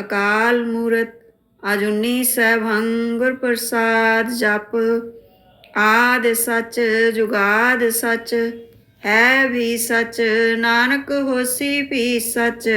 ਅਕਾਲ ਮੂਰਤ ਅਜੁਨੀ ਸੈਭੰ ਗੁਰ ਪ੍ਰਸਾਦ ਜਪ। ਆਦ ਸਚ, ਜੁਗਾਦ ਸਚ, ਹੈ ਵੀ ਸਚ, ਨਾਨਕ ਹੋਸੀ ਵੀ ਸਚ।